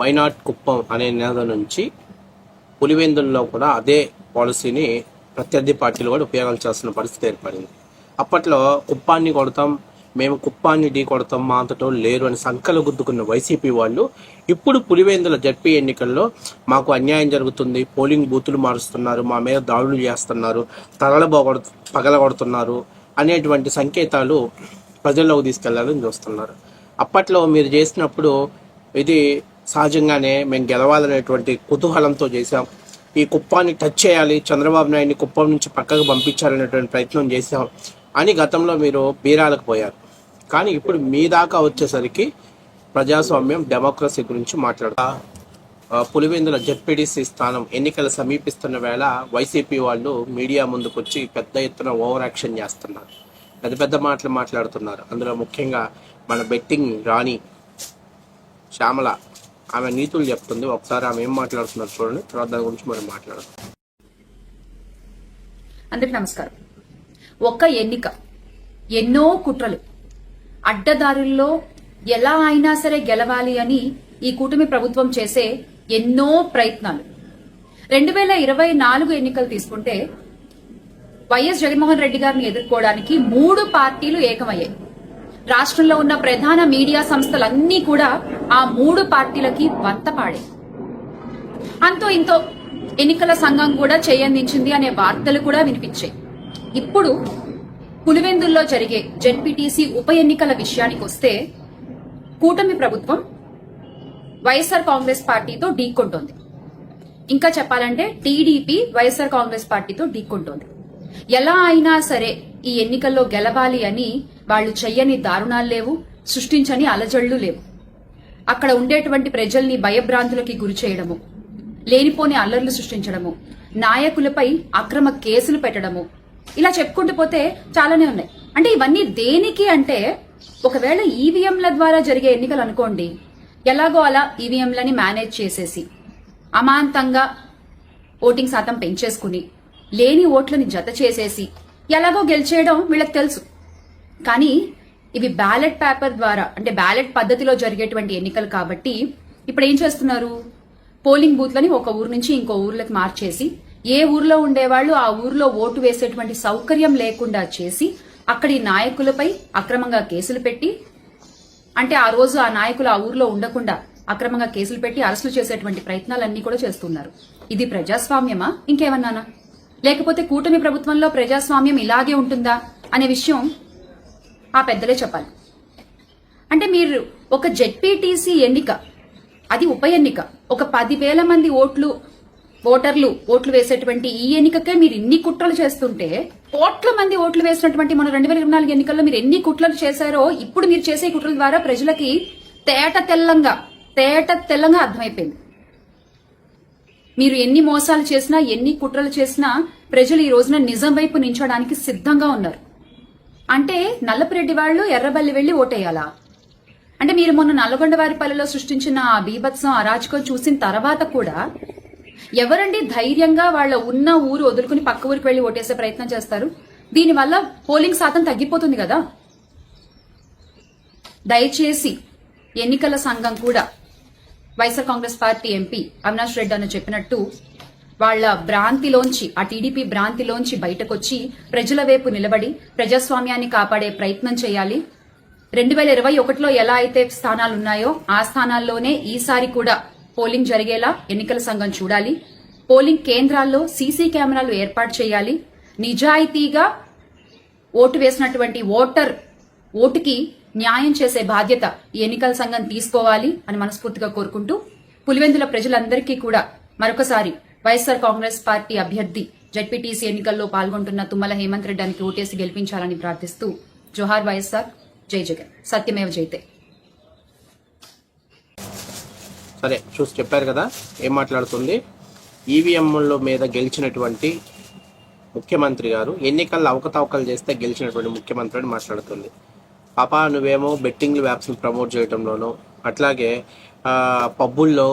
Why not Kuppam అనే నినాదం నుంచి పులివెందుల్లో కూడా అదే పాలసీని ప్రత్యర్థి పార్టీలు కూడా ఉపయోగించాల్సిన పరిస్థితి ఏర్పడింది. అప్పట్లో కుప్పాన్ని కొడతాం మేము కుప్పాన్ని ఢీ కొడతాం మా అంతటో లేరు అని సంకలు గుద్దుకున్న వైసీపీ వాళ్ళు ఇప్పుడు పులివెందుల జడ్పీ ఎన్నికల్లో మాకు అన్యాయం జరుగుతుంది పోలింగ్ బూతులు మారుస్తున్నారు మా మీద దాడులు చేస్తున్నారు తగలబోగొడ పగలగొడుతున్నారు అనేటువంటి సంకేతాలు ప్రజల్లోకి తీసుకెళ్ళాలని చూస్తున్నారు. అప్పట్లో మీరు చేసినప్పుడు ఇది సహజంగానే మేము గెలవాలనేటువంటి కుతూహలంతో చేశాం. ఈ కుప్పాన్ని టచ్ చేయాలి చంద్రబాబు నాయుడిని కుప్పం నుంచి పక్కకు పంపించాలనేటువంటి ప్రయత్నం చేశాం అని గతంలో మీరు బీరాలకు పోయారు. కానీ ఇప్పుడు మీ దాకా వచ్చేసరికి ప్రజాస్వామ్యం డెమోక్రసీ గురించి మాట్లాడతా. పులివెందుల జడ్పీడీసీ స్థానం ఎన్నికలు సమీపిస్తున్న వేళ వైసీపీ వాళ్ళు మీడియా ముందుకు వచ్చి పెద్ద ఎత్తున ఓవర్ యాక్షన్ చేస్తున్నారు. పెద్ద పెద్ద మాటలు మాట్లాడుతున్నారు. అందులో ముఖ్యంగా మన బెట్టింగ్ రాణి శ్యామల ఆమె నీతులు చెప్తుంది. ఒకసారి ఆమె ఏం మాట్లాడుతున్నారు చూడండి. తర్వాత దాని గురించి మనం మాట్లాడదాం. అందరికి నమస్కారం. ఒక్క ఎన్నిక ఎన్నో కుట్రలు అడ్డదారుల్లో ఎలా అయినా సరే గెలవాలి అని ఈ కూటమి ప్రభుత్వం చేసే ఎన్నో ప్రయత్నాలు. రెండు వేల ఇరవై నాలుగు ఎన్నికలు తీసుకుంటే వైఎస్ జగన్మోహన్ రెడ్డి గారిని ఎదుర్కోవడానికి మూడు పార్టీలు ఏకమయ్యాయి. రాష్ట్రంలో ఉన్న ప్రధాన మీడియా సంస్థలన్నీ కూడా ఆ మూడు పార్టీలకి వంతపాడే అంతో ఇంతో ఎన్నికల సంఘం కూడా చేయందించింది అనే వార్తలు కూడా వినిపించాయి. ఇప్పుడు పులివెందుల్లో జరిగే జెడ్పీటీసీ ఉప ఎన్నికల విషయానికి వస్తే కూటమి ప్రభుత్వం వైఎస్ఆర్ కాంగ్రెస్ పార్టీతో ఢీకొంటోంది. ఇంకా చెప్పాలంటే టీడీపీ వైఎస్ఆర్ కాంగ్రెస్ పార్టీతో ఢీకొంటోంది. ఎలా అయినా సరే ఈ ఎన్నికల్లో గెలవాలి అని వాళ్ళు చెయ్యని దారుణాలు లేవు సృష్టించని అలజళ్ళు లేవు. అక్కడ ఉండేటువంటి ప్రజల్ని భయభ్రాంతులకి గురి చేయడము లేనిపోని అల్లర్లు సృష్టించడము నాయకులపై అక్రమ కేసులు పెట్టడము ఇలా చెప్పుకుంటూ పోతే చాలానే ఉన్నాయి. అంటే ఇవన్నీ దేనికి అంటే ఒకవేళ ఈవీఎంల ద్వారా జరిగే ఎన్నికలు అనుకోండి ఎలాగో అలా ఈవీఎంలని మేనేజ్ చేసేసి అమాంతంగా ఓటింగ్ శాతం పెంచేసుకుని లేని ఓట్లని జత చేసేసి ఎలాగో గెలిచేయడం వీళ్ళకి తెలుసు. కానీ ఇవి బ్యాలెట్ పేపర్ ద్వారా అంటే బ్యాలెట్ పద్ధతిలో జరిగేటువంటి ఎన్నికలు కాబట్టి ఇప్పుడు ఏం చేస్తున్నారు? పోలింగ్ బూత్లని ఒక ఊరు నుంచి ఇంకో ఊర్లకు మార్చేసి ఏ ఊర్లో ఉండేవాళ్ళు ఆ ఊర్లో ఓటు వేసేటువంటి సౌకర్యం లేకుండా చేసి అక్కడి నాయకులపై అక్రమంగా కేసులు పెట్టి అంటే ఆ రోజు ఆ నాయకులు ఆ ఊర్లో ఉండకుండా అక్రమంగా కేసులు పెట్టి అరెస్టులు చేసేటువంటి ప్రయత్నాలన్నీ కూడా చేస్తున్నారు. ఇది ప్రజాస్వామ్యమా? ఇంకేమన్నానా? లేకపోతే కూటమి ప్రభుత్వంలో ప్రజాస్వామ్యం ఇలాగే ఉంటుందా అనే విషయం ఆ పెద్దలే చెప్పాలి. అంటే మీరు ఒక జెడ్పీటీసీ ఎన్నిక అది ఉప ఎన్నిక ఒక పదివేల మంది ఓట్లు ఓటర్లు ఓట్లు వేసేటువంటి ఈ ఎన్నికకే మీరు ఇన్ని కుట్రలు చేస్తుంటే కోట్ల మంది ఓట్లు వేసినటువంటి మన రెండు వేల ఇరవై నాలుగు ఎన్నికల్లో మీరు ఎన్ని కుట్రలు చేశారో ఇప్పుడు మీరు చేసే కుట్రల ద్వారా ప్రజలకి తేట తెల్లంగా తేట తెల్లంగా అర్థమైపోయింది. మీరు ఎన్ని మోసాలు చేసినా ఎన్ని కుట్రలు చేసినా ప్రజలు ఈ రోజున నిజం వైపు నించడానికి సిద్ధంగా ఉన్నారు. అంటే నల్లపురెడ్డి వాళ్ళు ఎర్రబల్లి వెళ్ళి ఓటేయాలా? అంటే మీరు మొన్న నల్లగొండవారిపల్లిలో సృష్టించిన ఆ బీభత్సం అరాచకం చూసిన తర్వాత కూడా ఎవరండి ధైర్యంగా వాళ్ళ ఉన్న ఊరు వదులుకుని పక్క ఊరికి వెళ్ళి ఓటేసే ప్రయత్నం చేస్తారు? దీనివల్ల పోలింగ్ శాతం తగ్గిపోతుంది కదా? దయచేసి ఎన్నికల సంఘం కూడా వైఎస్ఆర్ కాంగ్రెస్ పార్టీ ఎంపీ అవినాష్ రెడ్డి అని చెప్పినట్టు వాళ్ళ భ్రాంతిలోంచి ఆ టీడీపీ భ్రాంతిలోంచి బయటకొచ్చి ప్రజల వైపు నిలబడి ప్రజాస్వామ్యాన్ని కాపాడే ప్రయత్నం చేయాలి. రెండు వేల ఇరవై ఒకటిలో ఎలా అయితే స్థానాలు ఉన్నాయో ఆ స్థానాల్లోనే ఈసారి కూడా పోలింగ్ జరిగేలా ఎన్నికల సంఘం చూడాలి. పోలింగ్ కేంద్రాల్లో సీసీ కెమెరాలు ఏర్పాటు చేయాలి. నిజాయితీగా ఓటు వేసినటువంటి ఓటర్ ఓటుకి న్యాయం చేసే బాధ్యత ఈ ఎన్నికల సంఘం తీసుకోవాలి అని మనస్ఫూర్తిగా కోరుకుంటూ పులివెందుల ప్రజలందరికీ కూడా మరొకసారి వైఎస్ఆర్ కాంగ్రెస్ పార్టీ అభ్యర్థి జడ్పీటీసీ ఎన్నికల్లో పాల్గొంటున్న తుమ్మల హేమంత్ రెడ్డికి ఓటేసి గెలిపించాలని ప్రార్థిస్తూ జోహార్ వైఎస్ఆర్ జై జగన్. సత్యమేవ జైతే. సరే చూసి చెప్పారు కదా ఏం మాట్లాడుతుంది? ఈవీఎంల మీద గెలిచినటువంటి ముఖ్యమంత్రి గారు ఎన్నికల్లో అవకతవకలు చేస్తే గెలిచినటువంటి ముఖ్యమంత్రి అని మాట్లాడుతుంది. పాప నువ్వేమో బెట్టింగ్లు వ్యాప్స్ని ప్రమోట్ చేయడంలోనూ అట్లాగే పబ్బుల్లో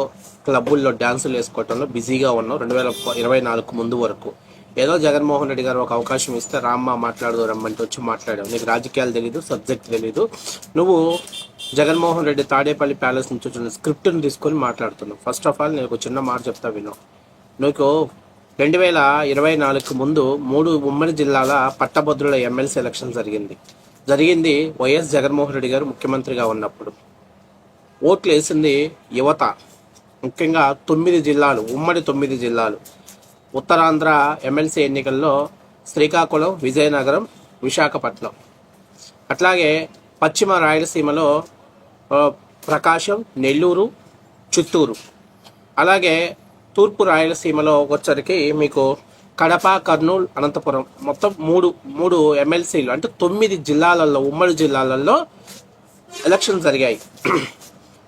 క్లబ్బుల్లో డ్యాన్సులు వేసుకోవటంలో బిజీగా ఉన్నావు రెండు వేల ఇరవై నాలుగు ముందు వరకు. ఏదో జగన్మోహన్ రెడ్డి గారు ఒక అవకాశం ఇస్తే రామ్మ మాట్లాడదు రమ్మంటే వచ్చి మాట్లాడావు. నీకు రాజకీయాలు తెలీదు సబ్జెక్ట్ తెలీదు. నువ్వు జగన్మోహన్ రెడ్డి తాడేపల్లి ప్యాలెస్ నుంచి వచ్చిన స్క్రిప్ట్ని తీసుకొని మాట్లాడుతున్నావు. ఫస్ట్ ఆఫ్ ఆల్ నేను ఒక చిన్న మాట చెప్తా విను. నీకు రెండు వేల ఇరవై నాలుగుకు ముందు మూడు ఉమ్మడి జిల్లాల పట్టభద్రుల ఎమ్మెల్సీ ఎలక్షన్ జరిగింది. జరిగింది వైఎస్ జగన్మోహన్ రెడ్డి గారు ముఖ్యమంత్రిగా ఉన్నప్పుడు. ఓట్లు వేసింది యువత. ముఖ్యంగా తొమ్మిది జిల్లాలు ఉమ్మడి తొమ్మిది జిల్లాలు. ఉత్తరాంధ్ర ఎమ్మెల్సీ ఎన్నికల్లో శ్రీకాకుళం విజయనగరం విశాఖపట్నం. అట్లాగే పశ్చిమ రాయలసీమలో ప్రకాశం నెల్లూరు చిత్తూరు. అలాగే తూర్పు రాయలసీమలో వచ్చరికి మీకు కడప కర్నూలు అనంతపురం. మొత్తం మూడు మూడు ఎమ్మెల్సీలు. అంటే తొమ్మిది జిల్లాలలో ఉమ్మడి జిల్లాలలో ఎలక్షన్స్ జరిగాయి.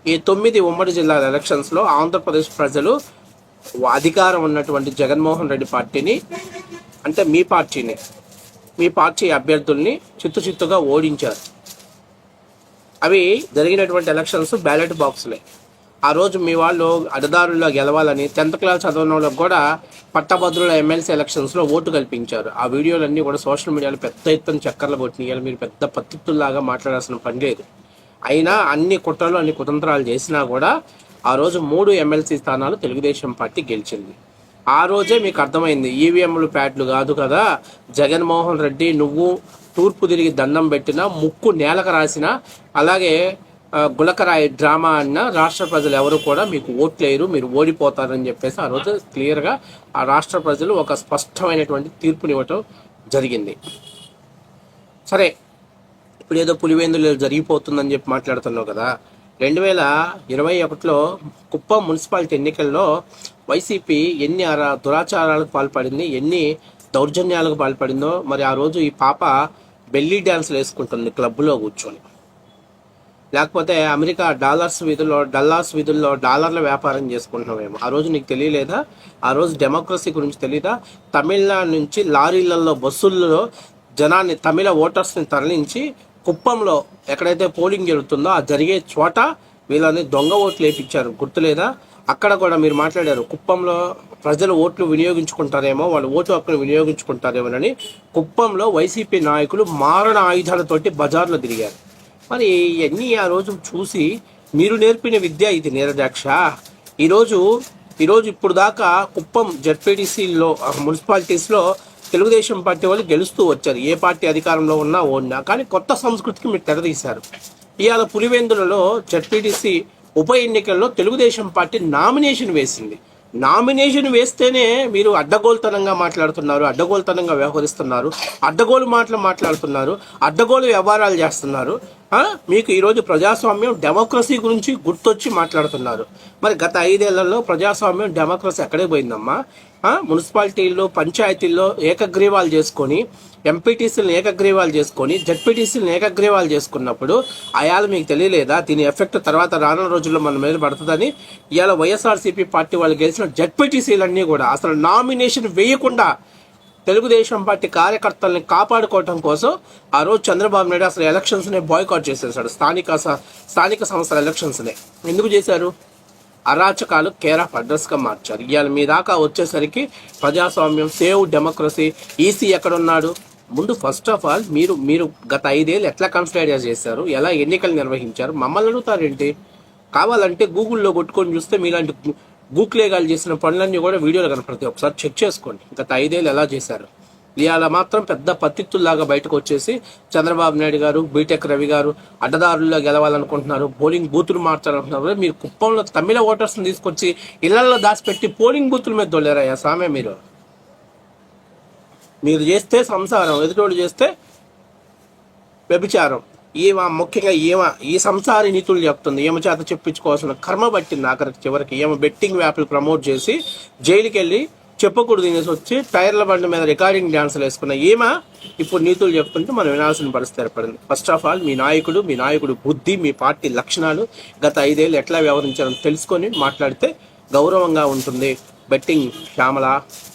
ఈ తొమ్మిది ఉమ్మడి జిల్లాల ఎలక్షన్స్లో ఆంధ్రప్రదేశ్ ప్రజలు అధికారం ఉన్నటువంటి జగన్మోహన్ రెడ్డి పార్టీని అంటే మీ పార్టీని మీ పార్టీ అభ్యర్థుల్ని చిత్తు చిత్తుగా ఓడించారు. అవి జరిగినటువంటి ఎలక్షన్స్ బ్యాలెట్ బాక్స్లే. ఆ రోజు మీ వాళ్ళు అడదారుల్లో గెలవాలని టెన్త్ క్లాస్ చదవని వాళ్ళకి కూడా పట్టభద్రుల ఎమ్మెల్సీ ఎలక్షన్స్లో ఓటు కల్పించారు. ఆ వీడియోలన్నీ కూడా సోషల్ మీడియాలో పెద్ద ఎత్తున చక్కర్లు కొట్టినాయి. మీరు పెద్ద పత్తిత్తుల్లాగా మాట్లాడాల్సిన పని లేదు. అయినా అన్ని కుట్రలు అన్ని కుతంత్రాలు చేసినా కూడా ఆ రోజు మూడు ఎమ్మెల్సీ స్థానాలు తెలుగుదేశం పార్టీ గెలిచింది. ఆ రోజే మీకు అర్థమైంది. ఈవీఎంలు ప్యాడ్లు కాదు కదా. జగన్మోహన్ రెడ్డి నువ్వు తూర్పు తిరిగి దండం పెట్టినా ముక్కు నేలకు రాసిన అలాగే గులకరాయి డ్రామా అన్న రాష్ట్ర ప్రజలు ఎవరు కూడా మీకు ఓట్లేరు మీరు ఓడిపోతారని చెప్పేసి ఆ రోజు క్లియర్గా ఆ రాష్ట్ర ప్రజలు ఒక స్పష్టమైనటువంటి తీర్పునివ్వటం జరిగింది. సరే ఇప్పుడు ఏదో పులివేందులు జరిగిపోతుందని చెప్పి మాట్లాడుతున్నావు కదా. రెండు వేల ఇరవై ఒకటిలో కుప్పం మున్సిపాలిటీ ఎన్నికల్లో వైసీపీ ఎన్ని దురాచారాలకు పాల్పడింది ఎన్ని దౌర్జన్యాలకు పాల్పడిందో మరి ఆ రోజు ఈ పాప బెల్లీ డ్యాన్స్లు వేసుకుంటుంది క్లబ్లో కూర్చొని. లేకపోతే అమెరికా డాలర్స్ విధుల్లో డల్లార్స్ విధుల్లో డాలర్ల వ్యాపారం చేసుకుంటున్నామేమో ఆ రోజు నీకు తెలియలేదా? ఆ రోజు డెమోక్రసీ గురించి తెలియదా తమిళనాడు నుంచి లారీలలో బస్సుల్లో జనాన్ని తమిళ ఓటర్స్ని తరలించి కుప్పంలో ఎక్కడైతే పోలింగ్ జరుగుతుందో ఆ జరిగే చోట వీళ్ళని దొంగ ఓట్లు వేయించారు గుర్తులేదా? అక్కడ కూడా మీరు మాట్లాడారు కుప్పంలో ప్రజలు ఓట్లు వినియోగించుకుంటారేమో వాళ్ళు ఓటు హక్కును వినియోగించుకుంటారేమోనని కుప్పంలో వైసీపీ నాయకులు మారణ ఆయుధాలతోటి బజార్లో తిరిగారు. మరి ఇవన్నీ ఆ రోజు చూసి మీరు నేర్పిన విద్య ఇది నీరజాక్ష ఈరోజు ఈరోజు ఇప్పుడు దాకా కుప్పం జడ్పీటీసీలో మున్సిపాలిటీస్లో తెలుగుదేశం పార్టీ వాళ్ళు గెలుస్తూ వచ్చారు. ఏ పార్టీ అధికారంలో ఉన్నా ఓడినా. కానీ కొత్త సంస్కృతికి మీరు తెరదీశారు ఇవాళ పులివెందులలో జడ్పీటీసీ ఉప ఎన్నికల్లో తెలుగుదేశం పార్టీ నామినేషన్ వేసింది. నామినేషన్ వేస్తేనే మీరు అడ్డగోలుతనంగా మాట్లాడుతున్నారు అడ్డగోలుతనంగా వ్యవహరిస్తున్నారు అడ్డగోలు మాటలు మాట్లాడుతున్నారు అడ్డగోలు వ్యవహారాలు చేస్తున్నారు. మీకు ఈరోజు ప్రజాస్వామ్యం డెమోక్రసీ గురించి గుర్తొచ్చి మాట్లాడుతున్నారు. మరి గత ఐదేళ్ళలో ప్రజాస్వామ్యం డెమోక్రసీ ఎక్కడే పోయిందమ్మా. మున్సిపాలిటీల్లో పంచాయతీల్లో ఏకగ్రీవాలు చేసుకొని ఎంపీటీసీలను ఏకగ్రీవాలు చేసుకొని జడ్పీటీసీలను ఏకగ్రీవాలు చేసుకున్నప్పుడు అయాలు మీకు తెలియలేదా? దీని ఎఫెక్ట్ తర్వాత రానున్న రోజుల్లో మన మీద పడుతుందని ఇవాళ వైఎస్ఆర్సీపీ పార్టీ వాళ్ళు గెలిచిన జడ్పీటీసీలన్నీ కూడా అసలు నామినేషన్ వేయకుండా తెలుగుదేశం పార్టీ కార్యకర్తల్ని కాపాడుకోవటం కోసం ఆ రోజు చంద్రబాబు నాయుడు అసలు ఎలక్షన్స్ని బాయ్కాట్ చేసేసాడు. స్థానిక స్థానిక సంస్థల ఎలక్షన్స్ని. ఎందుకు చేశారు? అరాచకాలు కేర్ ఆఫ్ అడ్రస్గా మార్చారు. ఇవాళ మీ దాకా వచ్చేసరికి ప్రజాస్వామ్యం సేవ్ డెమోక్రసీ ఈసీ ఎక్కడున్నాడు? ముందు ఫస్ట్ ఆఫ్ ఆల్ మీరు మీరు గత ఐదేళ్ళు ఎట్లా కన్సిడర్ చేశారు? ఎలా ఎన్నికలు నిర్వహించారు? మమ్మల్ని అడుగుతారేంటి? కావాలంటే గూగుల్లో కొట్టుకొని చూస్తే మీలాంటి గూక్లేగాలు చేసిన పనులన్నీ కూడా వీడియోలు కనపడతాయి ఒకసారి చెక్ చేసుకోండి. గత ఐదేళ్ళు ఎలా చేశారు? ఇవాళ మాత్రం పెద్ద పత్తిత్తుల్లాగా బయటకు వచ్చేసి చంద్రబాబు నాయుడు గారు బీటెక్ రవి గారు అడ్డదారుల్లో గెలవాలనుకుంటున్నారు పోలింగ్ బూతులు మార్చాలనుకుంటున్నారు మీరు కుప్పంలో తమిళ ఓటర్స్ని తీసుకొచ్చి ఇళ్ళలో దాచిపెట్టి పోలింగ్ బూతుల మీద దొల్లారయ్యా సామె మీరు. మీరు చేస్తే సంసారం ఎదుటోళ్ళు చేస్తే వ్యభిచారం. ఈమె ముఖ్యంగా ఈమె ఈ సంసారి నీతులు చెప్తుంది. ఈమె చేత చెప్పించుకోవాల్సిన కర్మ పట్టింది ఆఖరికి చివరికి. ఈమె బెట్టింగ్ వ్యాప్లు ప్రమోట్ చేసి జైలుకి వెళ్ళి చెప్పకూడదు తినేసి వచ్చి టైర్ల బండి మీద రికార్డింగ్ డాన్సులు వేసుకున్న ఈమె ఇప్పుడు నీతులు చెప్తుంటే మనం వినాల్సిన పరిస్థితి ఏర్పడింది. ఫస్ట్ ఆఫ్ ఆల్ మీ నాయకుడు మీ నాయకుడు బుద్ధి మీ పార్టీ లక్షణాలు గత ఐదేళ్ళు ఎట్లా వ్యవహరించారని తెలుసుకొని మాట్లాడితే గౌరవంగా ఉంటుంది. బెట్టింగ్ శ్యామల